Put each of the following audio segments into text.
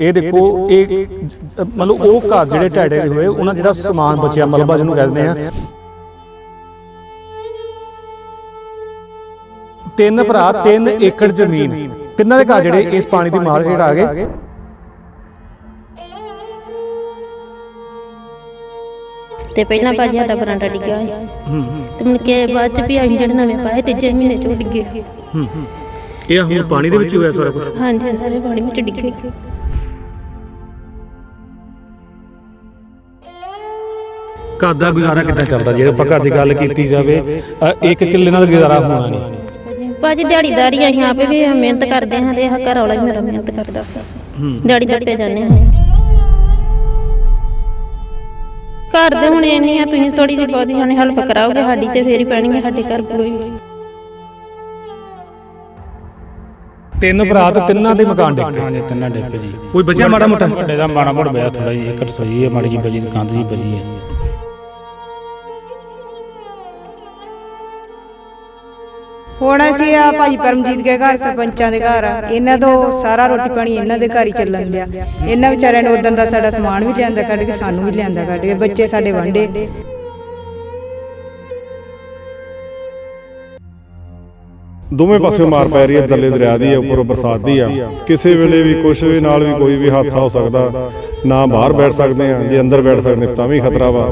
ਇਹ ਦੇਖੋ ਇਹ ਮਤਲਬ ਉਹ ਘਰ ਜਿਹੜੇ ਢਹਿ ਹੋਏ ਉਹਨਾਂ ਜਿਹੜਾ ਸਮਾਨ ਬਚਿਆ ਮਲਬਾ ਜਿਹਨੂੰ ਕਹਿੰਦੇ ਆ। ਤਿੰਨ ਭਰਾ ਤਿੰਨ ਏਕੜ ਜ਼ਮੀਨ। ਤਿੰਨਾਂ ਦੇ ਘਰ ਜਿਹੜੇ ਇਸ ਪਾਣੀ ਦੀ ਮਾਰ ਹੇਠ ਆ ਗਏ। ਤੇ ਪਹਿਲਾਂ ਭਾਜੀ ਸਾਡਾ ਬਰਾਂਡਾ ਡਿੱਗਿਆ ਸੀ ਤੇ ਮੁੜ ਕੇ ਬਾਅਦ ਚ ਵੀ ਅਸੀਂ ਜਿਹੜੇ ਨਵੇਂ ਪਾਏ ਤੀਜੇ ਮਹੀਨੇ ਚ ਉਹ ਡਿੱਗੇ ਇਹ ਹੁਣ ਪਾਣੀ ਦੇ ਵਿੱਚ ਹੀ ਹੋਇਆ ਸਾਰਾ ਕੁਝ ਹਾਂਜੀ ਸਾਰੇ ਪਾਣੀ ਵਿੱਚ ਡਿੱਗੇ। ਘਰ ਦਾ ਗੁਜ਼ਾਰਾ ਕਿੱਦਾਂ ਚੱਲਦਾ? ਜੇ ਆਪਾਂ ਘਰ ਦੀ ਗੱਲ ਕੀਤੀ ਜਾਵੇ ਅ, ਇੱਕ ਕਿੱਲੇ ਨਾਲ ਗੁਜ਼ਾਰਾ ਹੋਣਾ ਨਹੀਂ। ਭਾਜੀ ਦਿਹਾੜੀਦਾਰੀ ਅਸੀਂ ਆਪੇ ਵੀ ਮਿਹਨਤ ਕਰਦੇ ਹਾਂ ਤੇ ਇਹ ਘਰ ਵਾਲਾ ਵੀ ਮੇਰਾ ਮਿਹਨਤ ਕਰਦਾ ਸੀ। ਦਿਹਾੜੀ ਦੱਪੇ ਜਾਂਦੇ ਹਾਂ। ਘਰ ਦੇ ਹੁਣ ਇੰਨੀ ਆ ਤੁਸੀਂ ਥੋੜੀ ਜਿਹੀ ਬਹੁਤੀ ਸਾਨੂੰ ਹੈਲਪ ਕਰਾਓਗੇ ਸਾਡੀ ਤੇ ਫੇਰ ਹੀ ਪੈਣੀ ਹੈ ਸਾਡੇ ਘਰ ਪੂਰੀ। ਤਿੰਨ ਭਰਾ ਤੇ ਤਿੰਨਾਂ ਦੇ ਮਕਾਨ ਡਿੱਗੇ ਹਾਂਜੀ ਤਿੰਨਾਂ ਡਿੱਪ ਜੀ। ਕੋਈ ਬਚਿਆ ਮਾੜਾ ਮੋਟਾ? ਵੱਡੇ ਦਾ ਮਾੜਾ ਮੋੜ ਪਿਆ ਥੋੜਾ ਜੀ ਇੱਕ ਰਸੋਈ ਹੈ ਮਾੜੀ ਜੀ ਬਜੀ ਕੰਧ ਜੀ ਬਜੀ ਹੈ। ਹੁਣ ਅਸੀਂ ਆ ਭਾਜੀ ਪਰਮਜੀਤ ਦੇ ਘਰ, ਸਰਪੰਚਾਂ ਦੇ ਘਰ ਆ। ਇਹਨਾਂ ਤੋਂ ਸਾਰਾ ਰੋਟੀ ਪਾਣੀ ਇਹਨਾਂ ਦੇ ਘਰ ਹੀ ਚੱਲਣ ਦਿਆ। ਇਹਨਾਂ ਵਿਚਾਰਿਆਂ ਨੇ ਉਦੋਂ ਦਾ ਸਾਡਾ ਸਮਾਨ ਵੀ ਲਿਆਂਦਾ ਕੱਢ ਕੇ, ਸਾਨੂੰ ਵੀ ਲਿਆਂਦਾ ਕੱਢ ਕੇ, ਬੱਚੇ ਸਾਡੇ ਵਾਂਡੇ। ਦੋਵੇਂ ਪਾਸੇ ਮਾਰ ਪੈ ਰਹੀ ਹੈ, ਦੱਲੇ ਦਰਿਆ ਦੀ ਹੈ, ਉੱਪਰੋਂ ਬਰਸਾਤ ਦੀ ਆ। ਕਿਸੇ ਵੇਲੇ ਵੀ ਕੁਝ ਵੀ, ਨਾਲ ਵੀ ਕੋਈ ਵੀ ਹਾਦਸਾ ਹੋ ਸਕਦਾ। ਨਾ ਬਾਹਰ ਬੈਠ ਸਕਦੇ ਆ ਜੇ ਅੰਦਰ ਬੈਠ ਸਕਦੇ ਤਾਂ ਵੀ ਖਤਰਾ ਵਾ।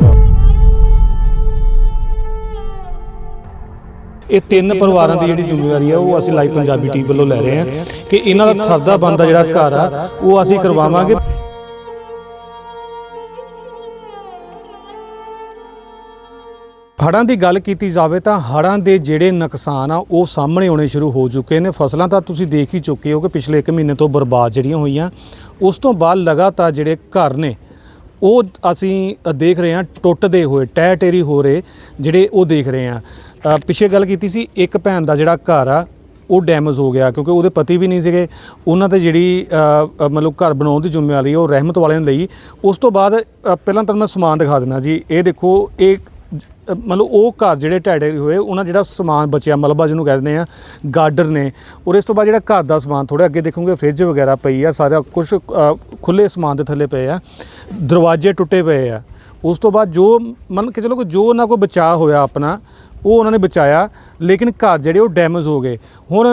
ਇਹ ਤਿੰਨ ਪਰਿਵਾਰਾਂ ਦੀ ਜਿਹੜੀ ਜ਼ਿੰਮੇਵਾਰੀ ਆ, ਉਹ ਅਸੀਂ ਲਾਈਵ ਪੰਜਾਬੀ ਟੀਵੀ ਵੱਲੋਂ ਲੈ ਰਹੇ ਹਾਂ ਕਿ ਇਹਨਾਂ ਦਾ ਸਰਦਾ ਬੰਦਾ ਜਿਹੜਾ ਘਰ ਆ, ਉਹ ਅਸੀਂ ਕਰਵਾਵਾਂਗੇ। ਹੜ੍ਹਾਂ ਦੀ ਗੱਲ ਕੀਤੀ ਜਾਵੇ ਤਾਂ ਹੜ੍ਹਾਂ ਦੇ ਜਿਹੜੇ ਨੁਕਸਾਨ ਆ, ਉਹ ਸਾਹਮਣੇ ਆਉਣੇ ਸ਼ੁਰੂ ਹੋ ਚੁੱਕੇ ਨੇ। ਫਸਲਾਂ ਤਾਂ ਤੁਸੀਂ ਦੇਖ ਹੀ ਚੁੱਕੇ ਹੋ ਕਿ ਪਿਛਲੇ 1 ਮਹੀਨੇ ਤੋਂ ਬਰਬਾਦ ਜਿਹੜੀਆਂ ਹੋਈਆਂ। ਉਸ ਤੋਂ ਬਾਅਦ ਲਗਾਤਾਰ ਜਿਹੜੇ ਘਰ ਨੇ, ਉਹ ਅਸੀਂ ਦੇਖ ਰਹੇ ਹਾਂ, ਟੁੱਟਦੇ ਹੋਏ ਟਹਿ ਟੇਰੀ ਹੋ ਰਹੇ ਜਿਹੜੇ ਉਹ ਦੇਖ ਰਹੇ ਹਾਂ। ਪਿੱਛੇ ਗੱਲ ਕੀਤੀ ਸੀ, ਇੱਕ ਭੈਣ ਦਾ ਜਿਹੜਾ ਘਰ ਆ, ਉਹ ਡੈਮੇਜ ਹੋ ਗਿਆ ਕਿਉਂਕਿ ਉਹਦੇ ਪਤੀ ਵੀ ਨਹੀਂ ਸੀਗੇ। ਉਹਨਾਂ ਤੇ ਜਿਹੜੀ ਮਤਲਬ ਘਰ ਬਣਾਉਣ ਦੀ ਜ਼ਿੰਮੇਵਾਰੀ ਉਹ ਰਹਿਮਤ ਵਾਲਿਆਂ ਨੇ ਲਈ। ਉਸ ਤੋਂ ਬਾਅਦ ਪਹਿਲਾਂ ਤੁਹਾਨੂੰ ਮੈਂ ਸਮਾਨ ਦਿਖਾ ਦਿੰਦਾ ਜੀ। ਇਹ ਦੇਖੋ, ਇਹ ਮਤਲਬ ਉਹ ਘਰ ਜਿਹੜੇ ਢਹਿ ਹੋਏ, ਉਹਨਾਂ ਜਿਹੜਾ ਸਮਾਨ ਬਚਿਆ, ਮਲਬਾ ਜਿਹਨੂੰ ਕਹਿੰਦੇ ਆ, ਗਾਰਡਰ ਨੇ। ਔਰ ਇਸ ਤੋਂ ਬਾਅਦ ਜਿਹੜਾ ਘਰ ਦਾ ਸਮਾਨ ਥੋੜਾ ਅੱਗੇ ਦੇਖੋਗੇ ਫ੍ਰਿਜ ਵਗੈਰਾ ਪਈ ਆ, ਸਾਰਾ ਕੁਝ ਖੁੱਲੇ ਸਮਾਨ ਦੇ ਥੱਲੇ ਪਏ ਆ, ਦਰਵਾਜ਼ੇ ਟੁੱਟੇ ਪਏ ਆ। ਉਸ ਤੋਂ ਬਾਅਦ ਜੋ, ਮੰਨ ਕੇ ਚਲੋ ਕਿ ਜੋ ਉਹਨਾਂ ਕੋਲ ਬਚਾਅ ਹੋਇਆ ਆਪਣਾ ਉਹ ਉਹਨਾਂ ਨੇ ਬਚਾਇਆ ਲੇਕਿਨ ਘਰ ਜਿਹੜੇ ਉਹ ਡੈਮੇਜ ਹੋ ਗਏ। ਹੁਣ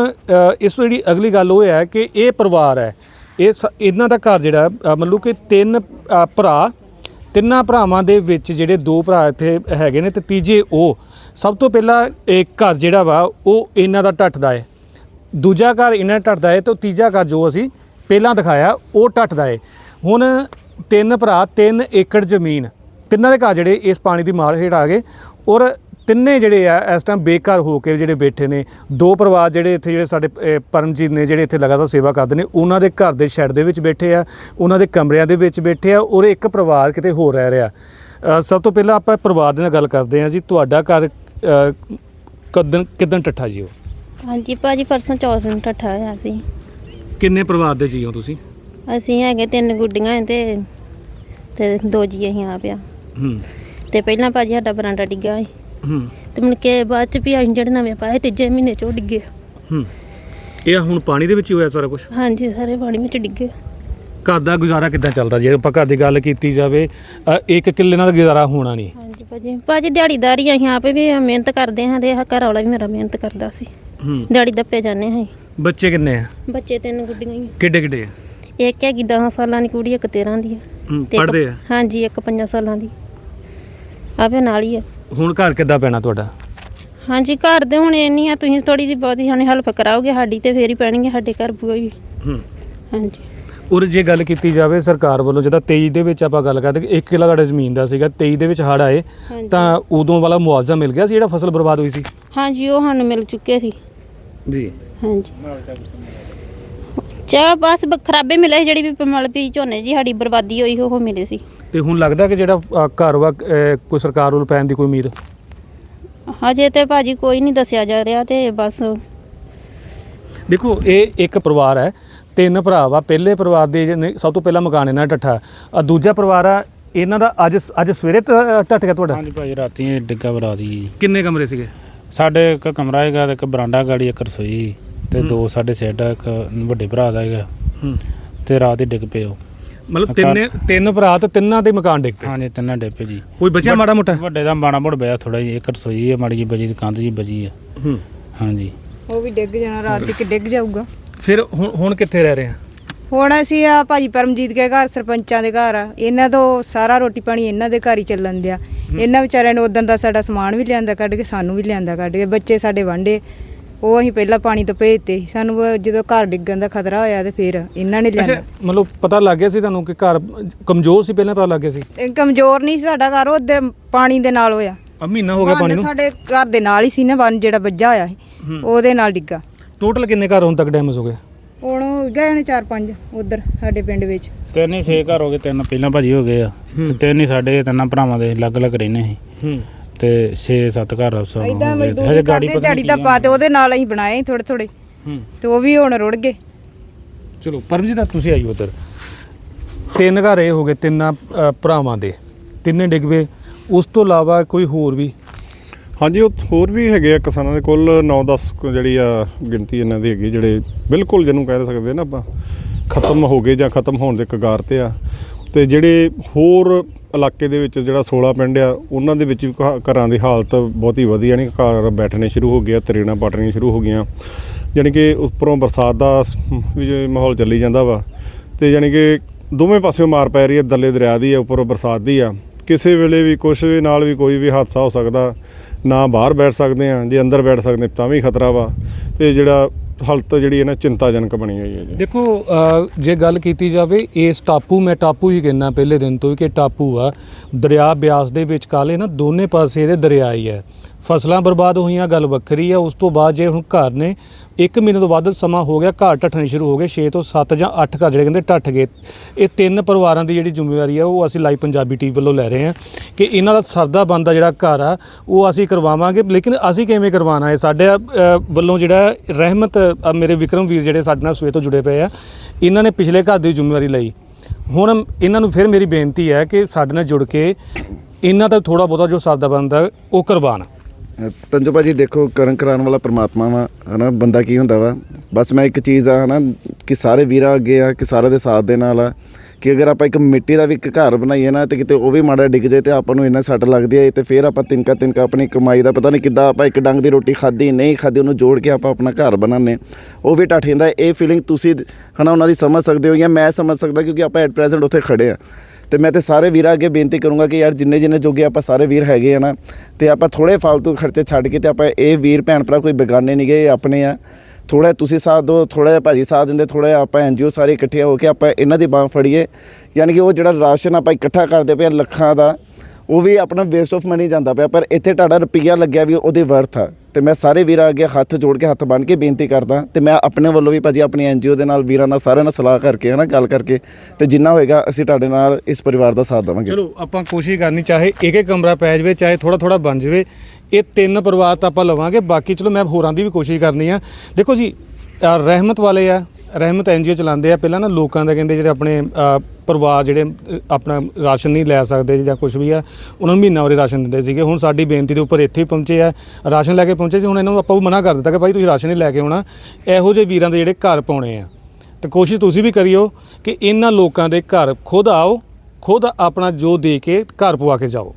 ਇਸ ਤੋਂ ਜਿਹੜੀ ਅਗਲੀ ਗੱਲ ਉਹ ਹੈ ਕਿ ਇਹ ਪਰਿਵਾਰ ਹੈ ਇਹ ਸ- ਇਹਨਾਂ ਦਾ ਘਰ ਜਿਹੜਾ ਅ, ਮਤਲਬ ਕਿ ਤਿੰਨ ਭਰਾ ਤਿੰਨਾਂ ਭਰਾਵਾਂ ਦੇ ਵਿੱਚ ਜਿਹੜੇ ਦੋ ਭਰਾ ਇੱਥੇ ਹੈਗੇ ਨੇ ਤੇ ਤੀਜੇ ਉਹ ਸਭ ਤੋਂ ਪਹਿਲਾਂ ਇੱਕ ਘਰ ਜਿਹੜਾ ਵਾ ਉਹ ਇਹਨਾਂ ਦਾ ਟੱਟਦਾ ਹੈ ਦੂਜਾ ਘਰ ਇਹਨਾਂ ਦਾ ਟੱਟਦਾ ਹੈ ਤੇ ਤੀਜਾ ਘਰ ਜੋ ਅਸੀਂ ਪਹਿਲਾਂ ਦਿਖਾਇਆ ਉਹ ਟੱਟਦਾ ਹੈ ਹੁਣ ਤਿੰਨ ਭਰਾ ਤਿੰਨ ਏਕੜ ਜ਼ਮੀਨ ਤਿੰਨਾਂ ਦੇ ਘਰ ਜਿਹੜੇ ਇਸ ਪਾਣੀ ਦੀ ਮਾਰ ਹੇਠ ਆ ਗਏ ਔਰ ਤਿੰਨੇ ਜਿਹੜੇ ਆ ਇਸ ਟਾਈਮ ਬੇਘਰ ਹੋ ਕੇ ਜਿਹੜੇ ਬੈਠੇ ਨੇ ਦੋ ਪਰਿਵਾਰ ਜਿਹੜੇ ਇੱਥੇ ਜਿਹੜੇ ਸਾਡੇ ਪਰਮਜੀਤ ਨੇ ਜਿਹੜੇ ਇੱਥੇ ਲਗਾਤਾਰ ਸੇਵਾ ਕਰਦੇ ਨੇ ਉਹਨਾਂ ਦੇ ਘਰ ਦੇ ਸ਼ੈੱਡ ਦੇ ਵਿੱਚ ਬੈਠੇ ਆ ਉਹਨਾਂ ਦੇ ਕਮਰਿਆਂ ਦੇ ਵਿੱਚ ਬੈਠੇ ਆ ਔਰ ਇੱਕ ਪਰਿਵਾਰ ਕਿਤੇ ਹੋ ਰਹਿ ਰਿਹਾ। ਸਭ ਤੋਂ ਪਹਿਲਾਂ ਆਪਾਂ ਪਰਿਵਾਰ ਦੇ ਨਾਲ ਗੱਲ ਕਰਦੇ ਹਾਂ ਜੀ ਤੁਹਾਡਾ ਘਰ ਕਦਨ ਕਿਦਨ ਟੱਠਾ ਜੀ ਉਹ? ਹਾਂਜੀ ਭਾਜੀ ਪਰਸੋਂ ਚੌਥ ਨੂੰ ਠੱਠਾ ਹੋਇਆ ਸੀ। ਕਿੰਨੇ ਪਰਿਵਾਰ ਦੇ ਜੀ ਹੋ ਤੁਸੀਂ? ਅਸੀਂ ਹੈਗੇ ਤਿੰਨ ਗੁੱਡੀਆਂ ਤੇ ਤੇ ਦੋ ਜੀ ਅਸੀਂ ਆ ਹੂੰ। ਤੇ ਪਹਿਲਾਂ ਭਾਜੀ ਸਾਡਾ ਬਰਾਂਡਾ ਡਿੱਗਿਆ ਸੀ। ਹੂੰ। ਤੇ ਮੁੜ ਕੇ ਬਾਅਦ ਚ ਵੀ ਅਸੀਂ ਜਿਹੜੇ ਨਵੇਂ ਪਾਏ ਤੀਜੇ ਮਹੀਨੇ ਚ ਉਹ ਡਿੱਗੇ। ਹੂੰ। ਇਹ ਹੁਣ ਪਾਣੀ ਦੇ ਵਿੱਚ ਹੀ ਹੋਇਆ ਸਾਰਾ ਕੁਝ ਹਾਂਜੀ ਸਾਰੇ ਪਾਣੀ ਵਿੱਚ ਡਿੱਗੇ। ਘਰ ਦਾ ਗੁਜ਼ਾਰਾ ਕਿੱਦਾਂ ਚੱਲਦਾ? ਜੇ ਆਪਾਂ ਘਰ ਦੀ ਗੱਲ ਕੀਤੀ ਜਾਵੇ ਅ, ਇੱਕ ਕਿੱਲੇ ਨਾਲ ਗੁਜ਼ਾਰਾ ਹੋਣਾ ਨਹੀਂ। ਹਾਂਜੀ ਭਾਜੀ। ਭਾਜੀ ਦਿਹਾੜੀਦਾਰੀ ਅਸੀਂ ਆਪੇ ਵੀ ਮਿਹਨਤ ਕਰਦੇ ਹਾਂ ਤੇ ਘਰ ਵਾਲਾ ਵੀ ਮੇਰਾ ਮਿਹਨਤ ਕਰਦਾ ਸੀ। ਹੂੰ। ਦਿਹਾੜੀ ਦੱਪੇ ਜਾਂਦੇ ਹਾਂ ਅਸੀਂ। ਬੱਚੇ ਕਿੰਨੇ ਆ? ਬੱਚੇ ਤਿੰਨ ਗੁੱਡੀਆਂ ਹੀ ਕਿੱਡੇ ਕਿੱਡੇ ਆ? ਇੱਕ ਹੈਗੀ 10 ਸਾਲਾਂ ਦੀ ਕੁੜੀ ਇੱਕ 13 ਦੀ ਹੈ ਹੂੰ, ਤੇ ਇੱਕ- ਪੜ੍ਹਦੇ ਆ? ਹਾਂਜੀ ਇੱਕ 5 ਸਾਲਾਂ ਦੀ। ਆਪੇ ਨਾਲ ਹੀ ਹੈ ਹੁਣ ਘਰ ਕਿੱਦਾਂ ਪੈਣਾ ਤੁਹਾਡਾ? ਹਾਂਜੀ ਘਰ ਦੇ ਹੁਣ ਇੰਨੀ ਆ ਤੁਸੀਂ ਥੋੜੀ ਜਿਹੀ ਬਹੁਤੀ ਸਾਨੂੰ ਹੈਲਪ ਕਰਾਓਗੇ ਸਾਡੀ ਤੇ ਫੇਰ ਹੀ ਪੈਣੀ ਹੈ ਸਾਡੇ ਘਰ ਪੂਰੀ ਹੂੰ। ਹਾਂਜੀ। ਔਰ ਜੇ ਗੱਲ ਕੀਤੀ ਜਾਵੇ ਸਰਕਾਰ ਵੱਲੋਂ ਜਿਹਦਾ 23 ਦੇ ਵਿੱਚ ਆਪਾਂ ਗੱਲ ਕਰਦੇ ਕਿ 1 ਕਿੱਲਾ ਤੁਹਾਡੇ ਜ਼ਮੀਨ ਦਾ ਸੀਗਾ 23 ਦੇ ਵਿੱਚ ਹੜ ਆਏ ਹਾਂਜੀ। ਤਾਂ ਉਦੋਂ ਵਾਲਾ ਮੁਆਵਜ਼ਾ ਮਿਲ ਗਿਆ ਸੀ ਜਿਹੜਾ ਫਸਲ ਬਰਬਾਦ ਹੋਈ ਸੀ? ਹਾਂਜੀ ਉਹ ਸਾਨੂੰ ਮਿਲ ਚੁੱਕੇ ਸੀ। ਜੀ। ਹਾਂਜੀ। ਚਾ ਬਸ ਬ- ਖਰਾਬੇ ਮਿਲੇ ਸੀ, ਜਿਹੜੀ ਵੀ ਮਤਲਬ ਵੀ ਝੋਨੇ ਜੀ ਸਾਡੀ ਬਰਬਾਦੀ ਹੋਈ ਉਹ ਮਿਲੇ ਸੀ। ਤੇ ਹੁਣ ਲੱਗਦਾ ਕਿ ਜਿਹੜਾ ਅ, ਘਰ ਵਾ ਅ, ਕੋਈ ਸਰਕਾਰ ਵੱਲੋਂ ਪੈਣ ਦੀ ਕੋਈ ਉਮੀਦ? ਹਜੇ ਤੇ ਭਾਜੀ ਕੋਈ ਨਹੀਂ ਦੱਸਿਆ ਜਾ ਰਿਹਾ ਤੇ ਬਸ ਦੇਖੋ ਇਹ ਇੱਕ ਪਰਿਵਾਰ ਹੈ ਤਿੰਨ ਭਰਾ ਵਾ। ਪਹਿਲੇ ਪਰਿਵਾਰ ਦੇ ਜਿਹਨੇ ਸਭ ਤੋਂ ਪਹਿਲਾਂ ਮਕਾਨ ਇਹਨਾਂ ਦਾ ਟੱਠਾ ਆ ਦੂਜਾ ਪਰਿਵਾਰ ਆ ਇਹਨਾਂ ਦਾ ਅੱਜ ਅੱਜ ਸਵੇਰੇ ਟੱਟ ਗਿਆ ਤੁਹਾਡਾ? ਹਾਂਜੀ ਭਾਜੀ ਰਾਤੀ ਇਹ ਡਿੱਗਾ ਬਰਾ ਦੀ। ਜੀ ਕਿੰਨੇ ਕਮਰੇ ਸੀਗੇ? ਸਾਡੇ ਇੱਕ ਕਮਰਾ ਹੈਗਾ ਤੇ ਇੱਕ ਬਰਾਂਡਾ ਗਾੜੀ ਇੱਕ ਰਸੋਈ ਤੇ ਦੋ ਸਾਡੇ ਸੈੱਡ ਇੱਕ ਵੱਡੇ ਭਰਾ ਦਾ ਹੈਗਾ। ਹੂੰ। ਤੇ ਰਾਤ ਹੀ ਡਿੱਗ ਪਏ ਉਹ। ਮਤਲਬ ਤਿੰਨੇ ਤਿੰਨ ਭਰਾ ਤੇ ਤਿੰਨਾਂ ਦੇ ਮਕਾਨ ਡਿੱਗ ਪਏ? ਹਾਂਜੀ ਤਿੰਨਾਂ ਡਿੱਗ ਪਏ ਜੀ। ਕੋਈ ਬਚਿਆ ਮਾੜਾ ਮੋਟਾ? ਵੱਡੇ ਦਾ ਮਾੜਾ ਮੋੜ ਬਿਆ ਥੋੜਾ ਜੀ ਇੱਕ ਰਸੋਈ ਹੈ ਮਾੜੀ ਜੀ ਬਜੀ ਦੀ ਕੰਧ ਜੀ ਬਜੀ ਹੈ। ਹੂੰ। ਹਾਂਜੀ। ਉਹ ਵੀ ਡਿੱਗ ਜਾਣਾ ਰਾਤ ਦੀ ਕਿ ਡਿੱਗ ਜਾਊਗਾ। ਫਿਰ ਹੁਣ ਹੁਣ ਕਿੱਥੇ ਰਹਿ ਰਹੇ ਆ? ਹੁਣ ਅਸੀਂ ਆ ਭਾਜੀ ਪਰਮਜੀਤ ਦੇ ਘਰ ਸਰਪੰਚਾਂ ਦੇ ਘਰ ਆ। ਇਹਨਾਂ ਤੋਂ ਸਾਰਾ ਰੋਟੀ ਪਾਣੀ ਇਹਨਾਂ ਦੇ ਘਰ ਹੀ ਚੱਲਣ ਦਿਆ। ਇਹਨਾਂ ਵਿਚਾਰਿਆਂ ਨੇ ਉਦੋਂ ਦਾ ਸਾਡਾ ਸਮਾਨ ਵੀ ਲਿਆਂਦਾ ਕੱਢ ਕੇ ਸਾਨੂੰ ਵੀ ਲਿਆਂਦਾ ਕੱਢ ਕੇ। ਬੱਚੇ ਸਾਡੇ ਵਾਂਡੇ ਉਹ ਅਸੀਂ ਪਹਿਲਾਂ ਪਾਣੀ ਤੋਂ ਭੇਜਤੇ ਸੀ। ਸਾਨੂੰ ਉਹ ਜਦੋਂ ਘਰ ਡਿੱਗਣ ਦਾ ਖਤਰਾ ਹੋਇਆ ਤੇ ਫਿਰ ਇਹਨਾਂ ਨੇ ਅੱਛਾ ਲਿਆਂਦਾ ਮਤਲਬ ਪਤਾ ਲੱਗ ਗਿਆ ਸੀ ਤੁਹਾਨੂੰ ਕਿ ਘਰ ਕਮਜ਼ੋਰ ਸੀ ਪਹਿਲਾਂ ਪਤਾ ਲੱਗ ਗਿਆ ਸੀ? ਕਮਜ਼ੋਰ ਨਹੀਂ ਸੀ ਸਾਡਾ ਘਰ ਉਹਦੇ ਪਾਣੀ ਦੇ ਨਾਲ ਹੋਇਆ। ਆ ਮਹੀਨਾ ਹੋ ਗਿਆ ਪਾਣੀ ਬੰਨ ਨੂੰ? ਸਾਡੇ ਘਰ ਦੇ ਨਾਲ ਹੀ ਸੀ ਨਾ ਬੰਨ ਜਿਹੜਾ ਵੱਜਾ ਹੋਇਆ ਸੀ ਉਹਦੇ ਨਾਲ ਡਿੱਗਾ। ਟੋਟਲ ਕਿੰਨੇ ਘਰ ਹੁਣ ਤੱਕ ਡੈਮੇਜ ਹੋ ਗਏ? ਹੁਣ ਹੋ ਗਏ ਨੇ ਚਾਰ ਪੰਜ ਉਧਰ ਸਾਡੇ ਪਿੰਡ ਵਿੱਚ। ਤਿੰਨ ਹੀ ਛੇ ਘਰ ਹੋ ਗਏ ਤਿੰਨ ਪਹਿਲਾਂ ਭਾਜੀ ਹੋ ਗਏ ਆ। ਤੇ ਤਿੰਨ ਹੀ ਸਾਡੇ ਤਿੰਨਾਂ ਭਰਾਵਾਂ ਦੇ ਅਲੱਗ-ਅਲੱਗ ਰਹਿੰਦੇ ਸੀ। ਹੂੰ। ਤੇ 6-7 ਘਰ ਮਜ਼ਦੂਰੀ ਹਜੇ ਗਾੜੀ ਕਰਦੇ ਪਤਾ ਦਿਹਾੜੀ ਨਹੀਂ ਦਾ ਪਾ ਤੇ ਉਹਦੇ ਨਾਲ ਅਸੀਂ ਬਣਾਏ ਥੋੜੇ ਥੋੜੇ ਹੂੰ। ਤੇ ਉਹ ਵੀ ਹੁਣ ਰੁੜ ਗਏ। ਚਲੋ ਪਰਮਜੀਤ ਆ ਤੁਸੀਂ ਆਈਓ ਉਧਰ ਤਿੰਨ ਘਰ ਇਹ ਹੋ ਗਏ ਤਿੰਨਾਂ ਅ, ਭਰਾਵਾਂ ਦੇ। ਤਿੰਨੇ ਡਿੱਗ ਪਏ। ਉਸ ਤੋਂ ਇਲਾਵਾ ਕੋਈ ਹੋਰ ਵੀ? ਹਾਂਜੀ ਉਹ ਹੋਰ ਵੀ ਹੈਗੇ ਆ ਕਿਸਾਨਾਂ ਦੇ ਕੁੱਲ। 9-10 ਜਿਹੜੀ ਆ ਗਿਣਤੀ ਇਹਨਾਂ ਦੀ ਹੈਗੀ ਜਿਹੜੇ ਬਿਲਕੁਲ ਜਿਹਨੂੰ ਕਹਿ ਸਕਦੇ ਨਾ ਆਪਾਂ ਖਤਮ ਹੋ ਗਏ ਜਾਂ ਖਤਮ ਹੋਣ ਦੇ ਕਗਾਰ ਤੇ ਆ। ਤੇ ਜਿਹੜੇ ਹੋਰ ਇਲਾਕੇ ਦੇ ਵਿੱਚ ਜਿਹੜਾ 16 ਪਿੰਡ ਆ, ਉਹਨਾਂ ਦੇ ਵਿੱਚ ਵੀ ਘ- ਘਰਾਂ ਦੀ ਹਾਲਤ ਬਹੁਤ ਹੀ ਵਧੀਆ ਨਹੀਂ, ਘਰ ਬੈਠਣੇ ਸ਼ੁਰੂ ਹੋ ਗਿਆ ਤਰੇੜਾਂ ਪਾਟਣੀਆਂ ਸ਼ੁਰੂ ਹੋ ਗਈਆਂ। ਯਾਨੀ ਕਿ ਉੱਪਰੋਂ ਬਰਸਾਤ ਦਾ ਸ- ਵੀ ਜੇ ਮਾਹੌਲ ਚੱਲੀ ਜਾਂਦਾ ਵਾ, ਤੇ ਯਾਨੀ ਕਿ ਦੋਵੇਂ ਪਾਸਿਓਂ ਮਾਰ ਪੈ ਰਹੀ ਹੈ ਦੱਲੇ ਦਰਿਆ ਦੀ ਆ, ਉੱਪਰੋਂ ਬਰਸਾਤ ਦੀ ਆ। ਕਿਸੇ ਵੇਲੇ ਵੀ ਕੁਛ ਵੀ ਨਾਲ ਵੀ ਕੋਈ ਵੀ ਹਾਦਸਾ ਹੋ ਸਕਦਾ, ਨਾ ਬਾਹਰ ਬੈਠ ਸਕਦੇ ਆ, ਜੇ ਅੰਦਰ ਬੈਠ ਸਕਦੇ ਤਾਂ ਵੀ ਖਤਰਾ ਵਾ। ਤੇ ਜਿਹੜਾ ਹਾਲਤ ਜਿਹੜੀ ਹੈ ਨਾ ਚਿੰਤਾਜਨਕ ਬਣੀ ਹੋਈ ਹੈ ਜੀ। ਦੇਖੋ ਅ, ਜੇ ਗੱਲ ਕੀਤੀ ਜਾਵੇ ਇਸ ਟਾਪੂ ਮੈਂ ਟਾਪੂ ਹੀ ਕਹਿੰਦਾ ਪਹਿਲੇ ਦਿਨ ਤੋਂ ਹੀ ਕਿ ਟਾਪੂ ਆ। ਦਰਿਆ ਬਿਆਸ ਦੇ ਵਿੱਚ ਕਾਲੇ ਨਾ ਦੋਨੇ ਪਾਸੇ ਇਹਦੇ ਦਰਿਆ ਹੀ ਹੈ। ਫਸਲਾਂ ਬਰਬਾਦ ਹੋਈਆਂ, ਗੱਲ ਵੱਖਰੀ ਆ। ਉਸ ਤੋਂ ਬਾਅਦ ਜੇ ਹੁਣ ਘਰ ਨੇ 1 ਮਹੀਨੇ ਤੋਂ ਵੱਧ ਸਮਾਂ ਹੋ ਗਿਆ, ਘਰ ਢੱਠਣੇ ਸ਼ੁਰੂ ਹੋ ਗਏ 6 ਤੋਂ 7 ਜਾਂ 8 ਘਰ ਜਿਹੜੇ ਕਹਿੰਦੇ ਢੱਠ ਗਏ। ਇਹ ਤਿੰਨ ਪਰਿਵਾਰਾਂ ਦੀ ਜਿਹੜੀ ਜ਼ਿੰਮੇਵਾਰੀ ਆ, ਉਹ ਅਸੀਂ ਲਾਈਵ ਪੰਜਾਬੀ ਟੀਵੀ ਵੱਲੋਂ ਲੈ ਰਹੇ ਹਾਂ ਕਿ ਇਹਨਾਂ ਦਾ ਸਰਦਾ ਬੰਦਾ ਜਿਹੜਾ ਘਰ ਆ, ਉਹ ਅਸੀਂ ਕਰਵਾਵਾਂਗੇ। ਲੇਕਿਨ ਅਸੀਂ ਕਿਵੇਂ ਕਰਵਾਉਣਾ ਹੈ ਸਾਡੇ ਵੱਲੋਂ ਜਿਹੜਾ ਰਹਿਮਤ ਮੇਰੇ ਵਿਕਰਮ ਵੀਰ ਜਿਹੜੇ ਸਾਡੇ ਨਾਲ ਸੂਏ ਤੋਂ ਜੁੜੇ ਪਏ ਆ, ਇਹਨਾਂ ਨੇ ਪਿਛਲੇ ਘਰ ਦੀ ਜ਼ਿੰਮੇਵਾਰੀ ਲਈ। ਹੁਣ ਇਹਨਾਂ ਨੂੰ ਫਿਰ ਮੇਰੀ ਬੇਨਤੀ ਹੈ ਕਿ ਸਾਡੇ ਨਾਲ ਜੁੜ ਕੇ ਇਹਨਾਂ ਦਾ ਥੋੜਾ ਬਹੁਤਾ ਜੋ ਸਰਦਾ ਬੰਦਾ, ਉਹ ਕਰਵਾਉਣ। ਤੰਜੋ ਭਾਜੀ, ਦੇਖੋ, ਕਰਨ ਕਰਾਉਣ ਵਾਲਾ ਪਰਮਾਤਮਾ ਵਾ, ਹਨਾ, ਬੰਦਾ ਕੀ ਹੁੰਦਾ ਵਾ? ਬਸ ਮੈਂ ਇੱਕ ਚੀਜ਼ ਆ, ਹਨਾ, ਕਿ ਸਾਰੇ ਵੀਰਾਂ ਅੱਗੇ ਆ, ਕਿ ਸਾਰਿਆਂ ਦੇ ਸਾਥ ਦੇ ਨਾਲ ਆ, ਕਿ ਅਗਰ ਆਪਾਂ ਇੱਕ ਮਿੱਟੀ ਦਾ ਵੀ ਇੱਕ ਘਰ ਬਣਾਈਏ ਨਾ, ਤੇ ਕਿਤੇ ਉਹ ਵੀ ਮਾੜਾ ਡਿੱਗ ਜਾਏ ਤੇ ਆਪਾਂ ਨੂੰ ਇੰਨਾ ਸੱਟ ਲੱਗਦੀ ਹੈ ਤੇ ਫਿਰ ਆਪਾਂ ਤਿੰਨਕਾ ਤਿੰਨਕਾ ਆਪਣੀ ਕਮਾਈ ਦਾ, ਪਤਾ ਨਹੀਂ ਕਿੱਦਾਂ ਆਪਾਂ ਇੱਕ ਡੰਗ ਦੀ ਰੋਟੀ ਖਾਧੀ, ਨਹੀਂ ਖਾਧੀ, ਉਹਨੂੰ ਜੋੜ ਕੇ ਆਪਾਂ ਆਪਣਾ ਘਰ ਬਣਾਉਂਦੇ ਉਹ ਵੀ ਟੱਟ ਜਾਂਦਾ, ਇਹ ਫੀਲਿੰਗ ਤੁਸੀਂ, ਹਨਾ, ਉਹਨਾਂ ਦੀ ਸਮਝ ਸਕਦੇ ਹੋ ਜਾਂ ਮੈਂ ਸਮਝ ਸਕਦਾ, ਕਿਉਂਕਿ ਆਪਾਂ ਐਟ ਪ੍ਰੈਜ਼ੈਂਟ ਉੱਥੇ ਖੜੇ ਆ। ਤੇ ਮੈਂ ਤੇ ਸਾਰੇ ਵੀਰਾਂ ਅੱਗੇ ਬੇਨਤੀ ਕਰੂੰਗਾ ਕਿ ਯਾਰ ਜਿੰਨੇ ਜਿੰਨੇ ਜੋਗੇ ਆਪਾਂ ਸਾਰੇ ਵੀਰ ਹੈਗੇ ਆ ਨਾ, ਤੇ ਆਪਾਂ ਥੋੜੇ ਫालतू ਖਰਚੇ ਛੱਡ ਕੇ ਤੇ ਆਪਾਂ ਇਹ ਵੀਰ ਭੈਣ ਭਰਾ ਕੋਈ ਬੇਗਾਨੇ ਨਹੀਂ ਗਏ ਆਪਣੇ ਆ। ਥੋੜਾ ਤੁਸੀਂ ਸਾਥ ਦਿਓ ਥੋੜਾ ਜਿਹਾ ਭਾਜੀ ਸਾਥ ਦਿੰਦੇ ਥੋੜਾ ਜਿਹਾ ਆਪਾਂ ਐਨਜੀਓ ਸਾਰੇ ਇਕੱਠੇ ਹੋ ਕੇ ਆਪਾਂ ਇਹਨਾਂ ਦੀ ਬਾਹ ਫੜੀਏ। ਯਾਨੀ ਕਿ ਉਹ ਜਿਹੜਾ ਰਾਸ਼ਨ ਆਪਾਂ ਇਕੱਠਾ ਕਰਦੇ ਪਏ ਆ ਲੱਖਾਂ ਦਾ ਉਹ ਵੀ ਆਪਣਾ ਵੇਸਟ ਆਫ ਮਨੀ ਜਾਂਦਾ ਪਿਆ, ਪਰ ਇੱਥੇ ਤੁਹਾਡਾ ਰੁਪਈਆ ਲੱਗਿਆ ਵੀ ਉਹਦੇ ਵਰਥ ਆ। ਤੇ ਮੈਂ ਸਾਰੇ ਵੀਰਾਂ ਅੱਗੇ ਹੱਥ ਜੋੜ ਕੇ ਹੱਥ ਬੰਨ੍ਹ ਕੇ ਬੇਨਤੀ ਕਰਦਾ, ਤੇ ਮੈਂ ਆਪਣੇ ਵੱਲੋਂ ਵੀ ਭਾਜੀ ਆਪਣੀ ਐਨਜੀਓ ਦੇ ਨਾਲ, ਵੀਰਾਂ ਨਾਲ ਸਾਰਿਆਂ ਨਾਲ ਸਲਾਹ ਕਰਕੇ ਹਨਾ, ਗੱਲ ਕਰਕੇ, ਤੇ ਜਿੰਨਾ ਹੋਏਗਾ ਅਸੀਂ ਤੁਹਾਡੇ ਨਾਲ ਇਸ ਪਰਿਵਾਰ ਦਾ ਸਾਥ ਦੇਵਾਂਗੇ। ਚਲੋ, ਆਪਾਂ ਕੋਸ਼ਿਸ਼ ਕਰਨੀ, ਚਾਹੇ ਇੱਕ ਇੱਕ ਕਮਰਾ ਪੈ ਜਾਵੇ, ਚਾਹੇ ਥੋੜਾ ਥੋੜਾ ਬਣ ਜਾਵੇ, ਇਹ ਤਿੰਨ ਪਰਿਵਾਰ ਤਾਂ ਆਪਾਂ ਲਵਾਂਗੇ, ਬਾਕੀ ਚਲੋ ਮੈਂ ਹੋਰਾਂ ਦੀ ਵੀ ਕੋਸ਼ਿਸ਼ ਕਰਨੀ ਆ। ਦੇਖੋ ਜੀ ਰਹਿਮਤ ਵਾਲੇ ਆ ਰਹਿਮਤ ਐਨਜੀਓ ਚਲਾਉਂਦੇ ਆ। ਪਹਿਲਾਂ ਨਾ ਲੋਕਾਂ ਦਾ ਕਹਿੰਦੇ ਜਿਹੜੇ ਆਪਣੇ ਪਰਿਵਾਰ ਜਿਹੜੇ ਆਪਣਾ ਰਾਸ਼ਨ ਨਹੀਂ ਲੈ ਸਕਦੇ ਜਾਂ ਕੁਝ ਵੀ ਆ, ਉਹਨਾਂ ਨੂੰ ਮਹੀਨਾ ਵਾਲੇ ਰਾਸ਼ਨ ਦਿੰਦੇ ਸੀਗੇ। ਹੁਣ ਸਾਡੀ ਬੇਨਤੀ ਦੇ ਉੱਪਰ ਇੱਥੇ ਹੀ ਪਹੁੰਚੇ ਆ, ਰਾਸ਼ਨ ਲੈ ਕੇ ਪਹੁੰਚੇ ਸੀ। ਹੁਣ ਇਹਨਾਂ ਨੂੰ ਆਪਾਂ ਉਹ ਮਨਾ ਕਰ ਦਿੱਤਾ ਕਿ ਭਾਈ ਤੁਸੀਂ ਰਾਸ਼ਨ ਨਹੀਂ ਲੈ ਕੇ ਆਉਣਾ। ਇਹੋ ਜਿਹੇ ਵੀਰਾਂ ਦੇ ਜਿਹੜੇ ਘਰ ਪਾਉਣੇ ਆ। ਤੇ ਕੋਸ਼ਿਸ਼ ਤੁਸੀਂ ਵੀ ਕਰਿਓ ਕਿ ਇਹਨਾਂ ਲੋਕਾਂ ਦੇ ਘਰ ਖੁਦ ਆਓ, ਖੁਦ ਆਪਣਾ ਜੋ ਦੇ ਕੇ ਘਰ ਪਵਾ ਕੇ ਜਾਓ।